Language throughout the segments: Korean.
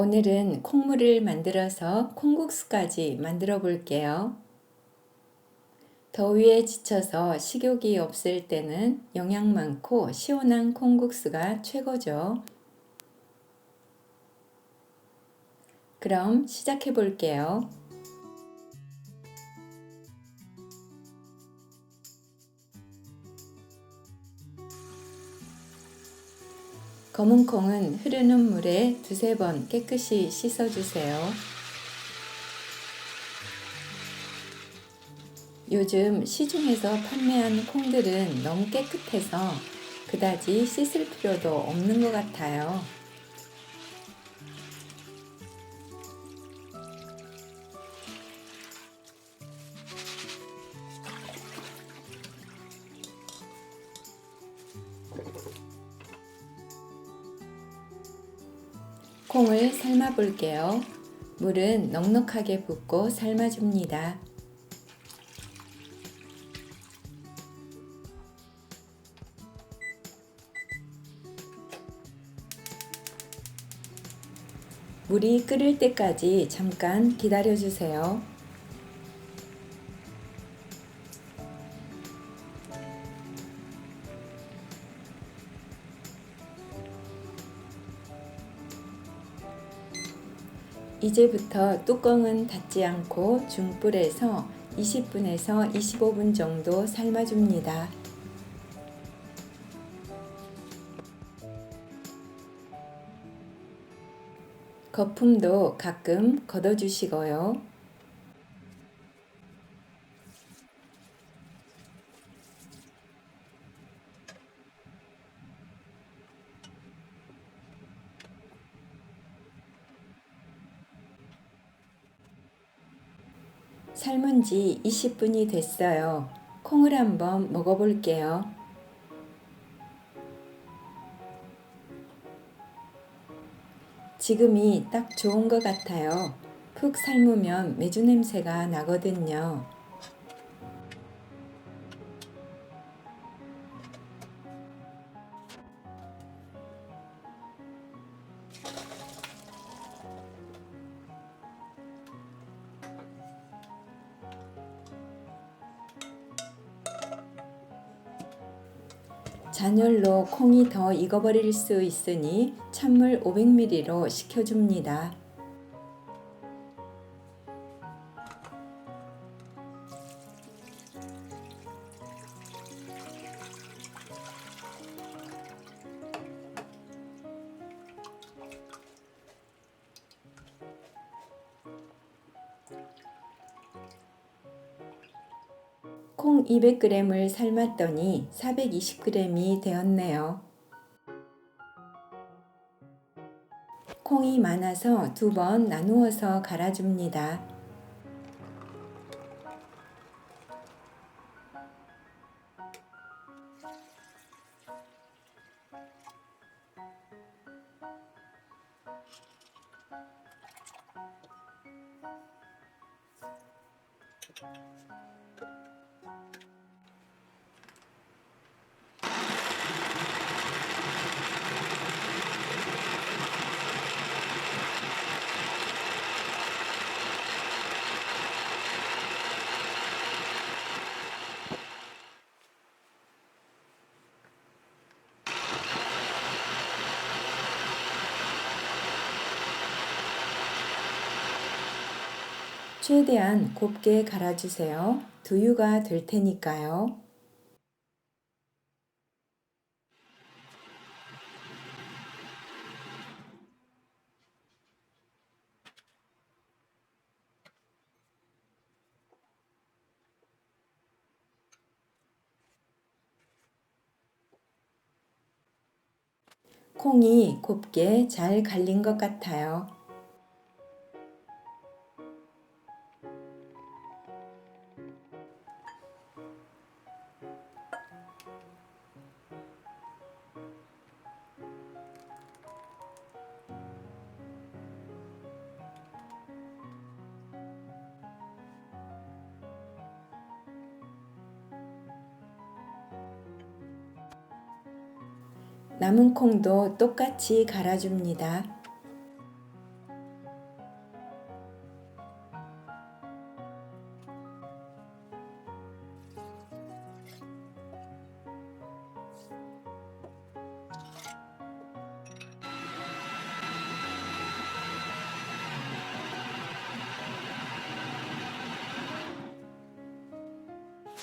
오늘은 콩물을 만들어서 콩국수까지 만들어 볼게요. 더위에 지쳐서 식욕이 없을 때는 영양 많고 시원한 콩국수가 최고죠. 그럼 시작해 볼게요. 검은 콩은 흐르는 물에 두세 번 깨끗이 씻어주세요. 요즘 시중에서 판매하는 콩들은 너무 깨끗해서 그다지 씻을 필요도 없는 것 같아요. 콩을 삶아 볼게요. 물은 넉넉하게 붓고 삶아줍니다. 물이 끓을 때까지 잠깐 기다려 주세요. 이제부터 뚜껑은 닫지 않고 중불에서 20분에서 25분 정도 삶아줍니다. 거품도 가끔 걷어주시고요. 삶은 지 20분이 됐어요. 콩을 한번 먹어볼게요. 지금이 딱 좋은 것 같아요. 푹 삶으면 메주 냄새가 나거든요. 잔열로 콩이 더 익어버릴 수 있으니 찬물 500ml로 식혀줍니다. 콩 200g을 삶았더니 420g이 되었네요. 콩이 많아서 두 번 나누어서 갈아줍니다. you 최대한 곱게 갈아주세요. 두유가 될 테니까요. 콩이 곱게 잘 갈린 것 같아요. 남은 콩도 똑같이 갈아줍니다.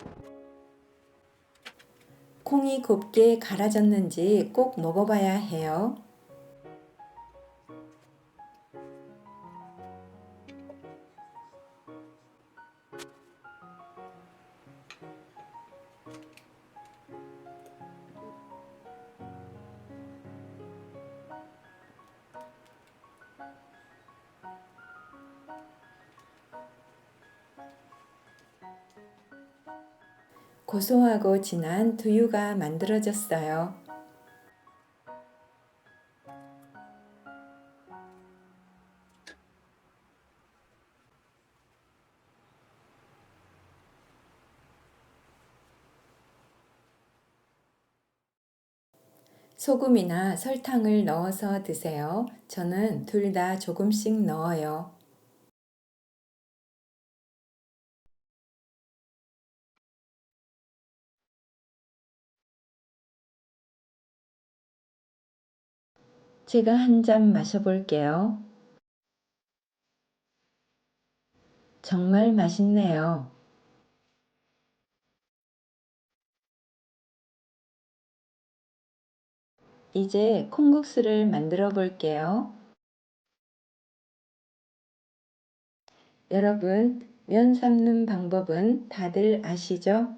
you 콩이 곱게 갈아졌는지 꼭 먹어봐야 해요. 고소하고 진한 두유가 만들어졌어요. 소금이나 설탕을 넣어서 드세요. 저는 둘 다 조금씩 넣어요. 제가 한 잔 마셔볼게요. 정말 맛있네요. 이제 콩국수를 만들어 볼게요. 여러분, 면 삶는 방법은 다들 아시죠?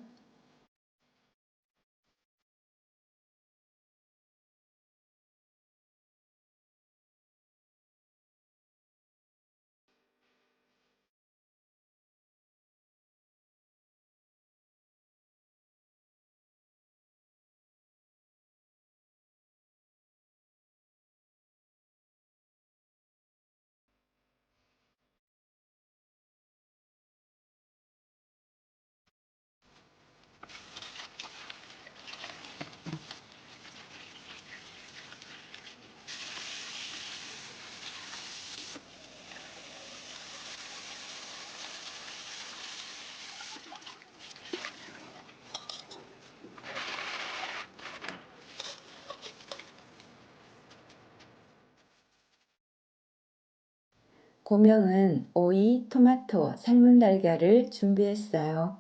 고명은 오이, 토마토, 삶은 달걀을 준비했어요.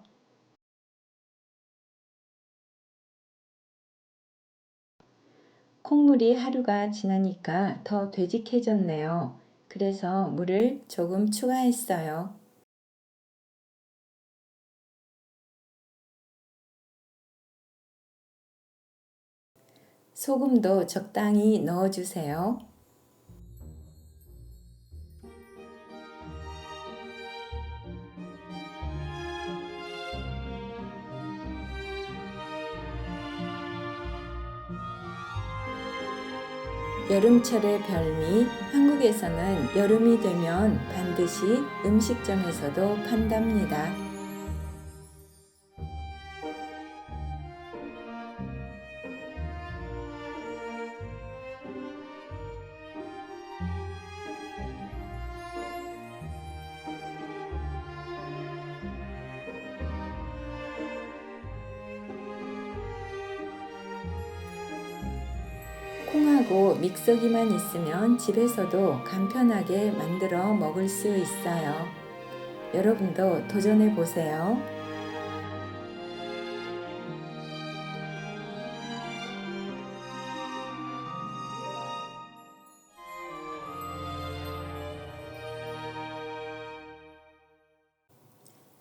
콩물이 하루가 지나니까 더 되직해졌네요. 그래서 물을 조금 추가했어요. 소금도 적당히 넣어주세요. 여름철의 별미, 한국에서는 여름이 되면 반드시 음식점에서도 판답니다. 콩하고 믹서기만 있으면 집에서도 간편하게 만들어 먹을 수 있어요. 여러분도 도전해 보세요.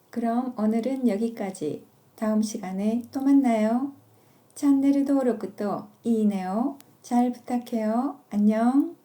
그럼 오늘은 여기까지. 다음 시간에 또 만나요. チャンネル登録といいねを 잘 부탁해요. 안녕.